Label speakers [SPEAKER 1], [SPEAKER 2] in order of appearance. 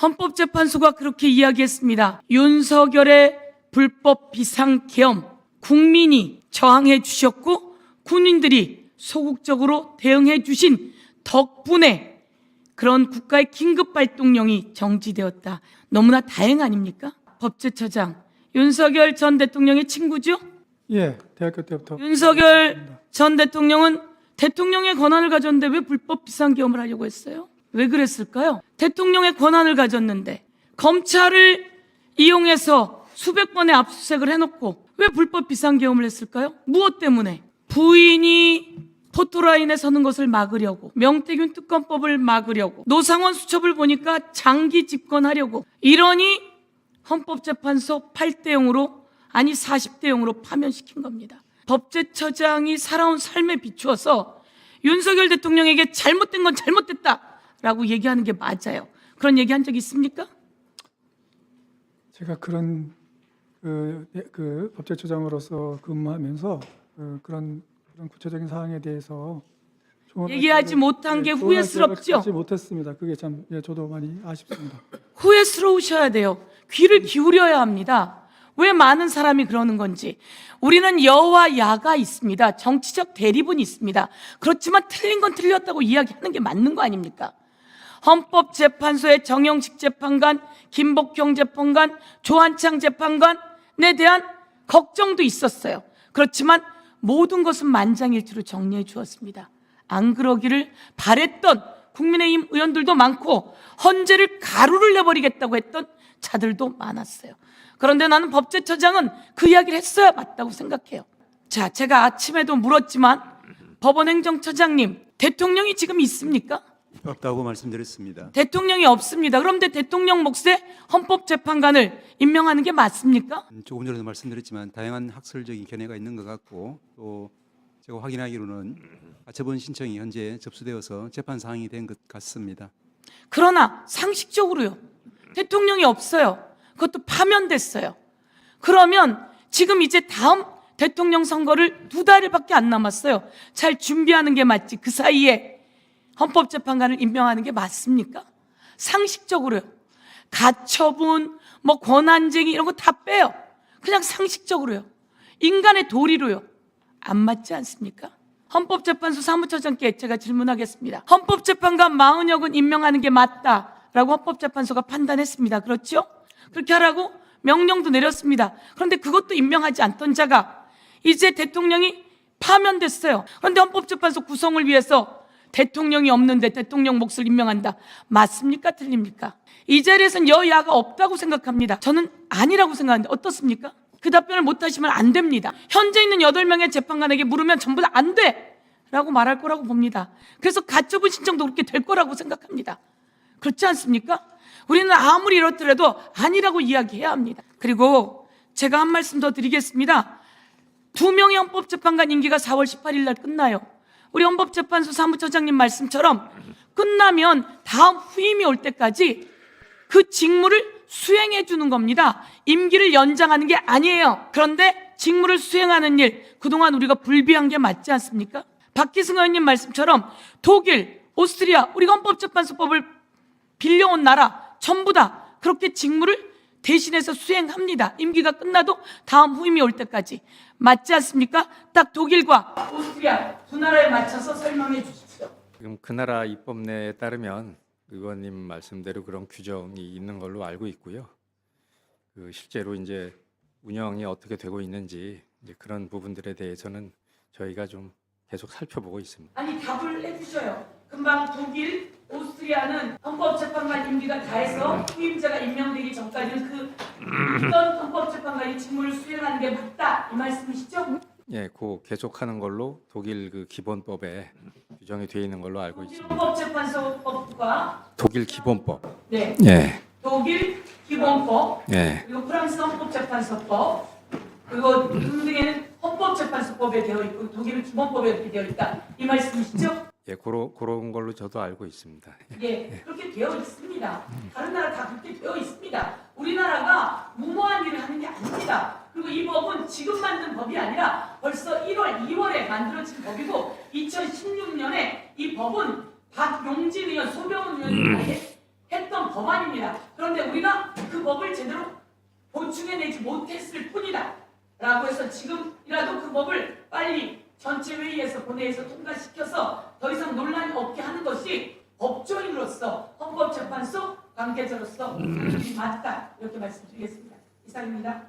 [SPEAKER 1] 헌법재판소가 그렇게 이야기했습니다. 윤석열의 불법 비상계엄 국민이 저항해 주셨고 군인들이 소극적으로 대응해 주신 덕분에 그런 국가의 긴급 발동령이 정지되었다. 너무나 다행 아닙니까? 법제처장 윤석열 전 대통령의 친구죠?
[SPEAKER 2] 예, 대학교 때부터
[SPEAKER 1] 윤석열 전 대통령은 대통령의 권한을 가졌는데 왜 불법 비상계엄을 하려고 했어요? 왜 그랬을까요? 대통령의 권한을 가졌는데 검찰을 이용해서 수백 번의 압수수색을 해놓고 왜 불법 비상계엄을 했을까요? 무엇 때문에? 부인이 포토라인에 서는 것을 막으려고 명태균 특검법을 막으려고 노상원 수첩을 보니까 장기 집권하려고 이러니 헌법재판소 8대 0으로 아니 40대 0으로 파면시킨 겁니다. 법제처장이 살아온 삶에 비추어서 윤석열 대통령에게 잘못된 건 잘못됐다 라고 얘기하는 게 맞아요. 그런 얘기 한 적 있습니까?
[SPEAKER 2] 제가 그런 그, 네, 그 법제처장으로서 근무하면서 그, 그런 그런 구체적인 사항에 대해서
[SPEAKER 1] 얘기하지 못한 게
[SPEAKER 2] 예, 조언할
[SPEAKER 1] 후회스럽죠?
[SPEAKER 2] 갖지 못했습니다. 그게 참 예, 저도 많이 아쉽습니다.
[SPEAKER 1] 후회스러우셔야 돼요. 귀를 기울여야 합니다. 왜 많은 사람이 그러는 건지. 우리는 여와 야가 있습니다. 정치적 대립은 있습니다. 그렇지만 틀린 건 틀렸다고 이야기하는 게 맞는 거 아닙니까? 헌법재판소의 정영식 재판관, 김복경 재판관, 조한창 재판관에 대한 걱정도 있었어요. 그렇지만 모든 것은 만장일치로 정리해 주었습니다. 안 그러기를 바랬던 국민의힘 의원들도 많고 헌재를 가루를 내버리겠다고 했던 자들도 많았어요. 그런데 나는 법제처장은 그 이야기를 했어야 맞다고 생각해요. 자, 제가 아침에도 물었지만 법원 행정처장님, 대통령이 지금 있습니까?
[SPEAKER 3] 없다고 말씀드렸습니다.
[SPEAKER 1] 대통령이 없습니다. 그런데 대통령 몫에 헌법재판관을 임명하는 게 맞습니까?
[SPEAKER 3] 음, 조금 전에도 말씀드렸지만 다양한 학설적인 견해가 있는 것 같고 또 제가 확인하기로는 가처분 신청이 현재 접수되어서 재판 사항이 된 것 같습니다.
[SPEAKER 1] 그러나 상식적으로요. 대통령이 없어요. 그것도 파면됐어요. 그러면 지금 이제 다음 대통령 선거를 두 달밖에 안 남았어요. 잘 준비하는 게 맞지. 그 사이에 헌법재판관을 임명하는 게 맞습니까? 상식적으로요. 가처분, 뭐 권한쟁의 이런 거 다 빼요. 그냥 상식적으로요. 인간의 도리로요. 안 맞지 않습니까? 헌법재판소 사무처장께 제가 질문하겠습니다. 헌법재판관 마은혁은 임명하는 게 맞다라고 헌법재판소가 판단했습니다. 그렇죠? 그렇게 하라고 명령도 내렸습니다. 그런데 그것도 임명하지 않던 자가 이제 대통령이 파면됐어요. 그런데 헌법재판소 구성을 위해서 대통령이 없는데 대통령 몫을 임명한다. 맞습니까? 틀립니까? 이 자리에선 여야가 없다고 생각합니다. 저는 아니라고 생각하는데 어떻습니까? 그 답변을 못 하시면 안 됩니다. 현재 있는 8명의 재판관에게 물으면 전부 다 안 돼! 라고 말할 거라고 봅니다. 그래서 가처분 신청도 그렇게 될 거라고 생각합니다. 그렇지 않습니까? 우리는 아무리 이렇더라도 아니라고 이야기해야 합니다. 그리고 제가 한 말씀 더 드리겠습니다. 두 명의 헌법재판관 임기가 4월 18일 날 끝나요. 우리 헌법재판소 사무처장님 말씀처럼 끝나면 다음 후임이 올 때까지 그 직무를 수행해 주는 겁니다. 임기를 연장하는 게 아니에요. 그런데 직무를 수행하는 일, 그동안 우리가 불비한 게 맞지 않습니까? 박기승 의원님 말씀처럼 독일, 오스트리아, 우리 헌법재판소법을 빌려온 나라 전부 다 그렇게 직무를 대신해서 수행합니다. 임기가 끝나도 다음 후임이 올 때까지. 맞지 않습니까? 딱 독일과 오스트리아 두 나라에 맞춰서 설명해 주십시오.
[SPEAKER 4] 지금 그 나라 입법 내에 따르면 의원님 말씀대로 그런 규정이 있는 걸로 알고 있고요. 그 실제로 이제 운영이 어떻게 되고 있는지 이제 그런 부분들에 대해서는 저희가 좀 계속 살펴보고 있습니다.
[SPEAKER 1] 아니 답을 해주셔요. 금방 독일, 오스트리아는 헌법재판관 임기가 다해서 후임자가 임명되기 전까지는 그 어떤 헌법재판관이 직무를 수행하는 게 맞다 이 말씀이시죠?
[SPEAKER 4] 예, 그 계속하는 걸로 독일 그 기본법에 규정이 되어 있는 걸로 알고
[SPEAKER 1] 독일
[SPEAKER 4] 있습니다.
[SPEAKER 1] 헌법재판소법과
[SPEAKER 4] 독일 기본법.
[SPEAKER 1] 네
[SPEAKER 4] 예,
[SPEAKER 1] 독일 기본법
[SPEAKER 4] 예,
[SPEAKER 1] 그리고 프랑스 헌법재판소법 그리고 등등에는 헌법재판소법에 되어 있고 독일은 기본법에 이렇게 되어 있다 이 말씀이시죠?
[SPEAKER 4] 예, 그런 그런 걸로 저도 알고 있습니다.
[SPEAKER 1] 예, 그렇게 되어 있습니다. 다른 나라 다 그렇게 되어 있습니다. 우리나라가 무모한 일을 하는 게 아닙니다. 그리고 이 법은 지금 만든 법이 아니라 벌써 1월, 2월에 만들어진 법이고 2016년에 이 법은 박용진 의원, 소병훈 의원이 음. 했던 법안입니다. 그런데 우리가 그 법을 제대로 보충해내지 못했을 뿐이다. 라고 해서 지금이라도 그 법을 빨리 전체 회의에서 본회의에서 통과시켜서 관계자로서 음. 맞다 이렇게 말씀드리겠습니다. 이상입니다.